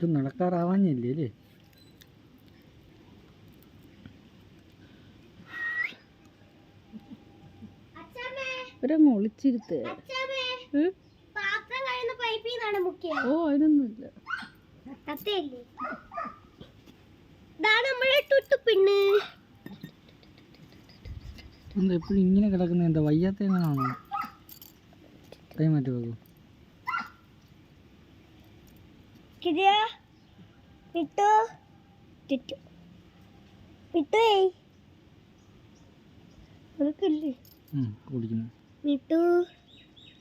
ഇത് നടക്കാറാവാഞ്ഞില്ലേ അല്ലേ ഇവരങ്ങ് ഒളിച്ചിരുത്ത്. ഓ അതിനൊന്നുമില്ല. എന്താ എപ്പോഴും ഇങ്ങനെ കിടക്കുന്നത്? എന്താ വയ്യാത്തേനാണോ കൈമാറ്റി കൈ കിരിയ? വിട്ടു ടുട്ടു വിട്ടു ഉറക്കില്ലേ? കുടിക്കുന്നു. വിട്ടു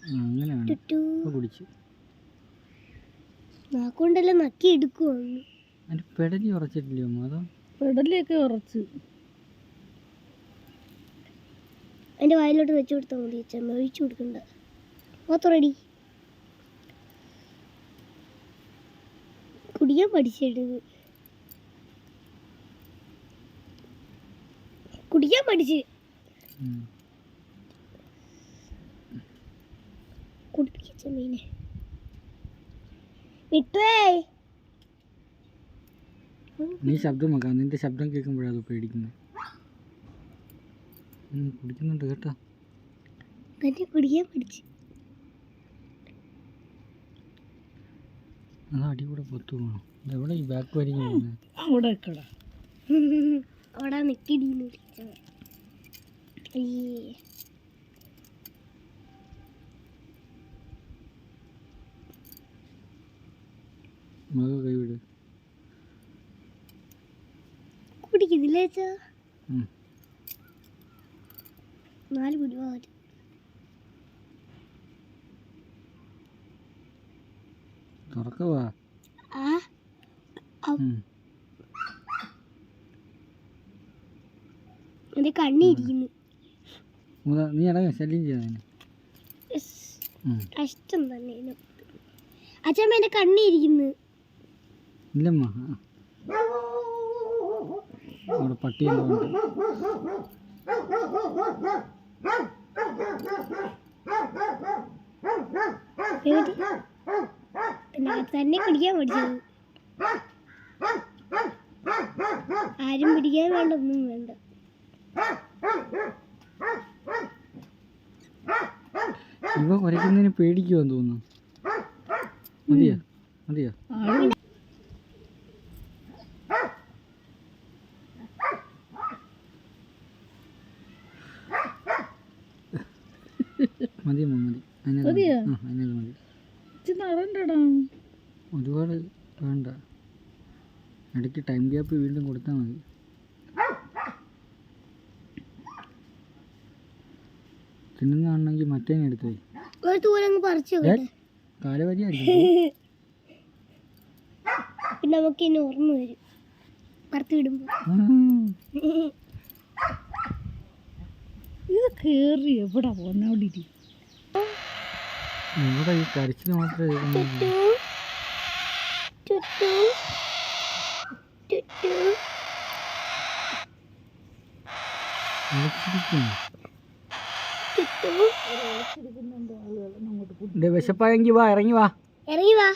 ആ, അങ്ങനെയാണ്. ടുട്ടു ഇപ്പോൾ കുടിച്ചു. നാക്കൊണ്ടെല്ലാം നക്കി എടുക്കുവാണ് പെടലി ഉറച്ചിട്ടില്ലയോ അമ്മ അതോ? പെടലിയൊക്കെ ഉറച്ച്. എന്റെ വായിലോട്ട് വെച്ച് കൊടുത്താൽ മതി ചെമ്മ ഒഴിച്ചു കൊടുക്കണ്ട. മാത്രം റെഡി കുടിക്കാൻ പഠിച്ചെടുത് കുടിക്കാൻ പഠിച്ച്. കുടിപ്പിച്ച മീനെ വിട്ടേ നീ ശബ്ദം വെക്കാം. നിന്റെ ശബ്ദം കേൾക്കുമ്പോഴാണ് അത് പേടിക്കുന്നത്. കുടിക്കുന്നുണ്ട് കേട്ടോ. കുടിക്കാൻ പഠിച്ച് അത് പൊത്തു പോകണം ഈ ബാക്ക് അവിടെ അവിടെ മക കൈവിട്. കുടിക്കുന്നില്ലേ നാല്. നാല് തുറക്കവാ. കണ്ണിരിക്കുന്നു. നീ അടങ്ങ ശല്യം ചെയ്യാതെ കഷ്ടം തന്നെ. അച്ഛമ്മ എന്റെ കണ്ണിരിക്കുന്നു. ഇല്ലമ്മ. അവിടെ ഉണ്ട്. പിന്നെ തന്നെ പിടിക്കാൻ പഠിച്ചത്. ആരും പിടിക്കാൻ വേണ്ട ഒന്നും വേണ്ട. ഇവ കുരയ്ക്കുന്നതിന് പേടിക്കുവാൻ തോന്നുന്നു. മതിയോ? മതിയോ? മതി മതി. അതിനകത്ത് മതി. ഒരുപാട് വേണ്ട. ഇടയ്ക്ക് ടൈം ഗ്യാപ്പ് വീണ്ടും കൊടുത്താൽ മതി. തിന്നുന്നാണെങ്കിൽ മറ്റേ എടുത്തേ പോയി? കാലവരി പിന്നെ നമുക്ക് ഇനി ഓർമ്മ വരും. ഇത് കേറി എവിടെ ഇവിടെ ഈ കരച്ചിൽ മാത്രമേ കേൾക്കുന്നുള്ളൂ. ടു ടു ടു ടു വിളിച്ചിരിക്കുന്നു. ടു ടു ദേ വിശപ്പായെങ്കി വാ ഇറങ്ങി വാ. ഇറങ്ങി വാ.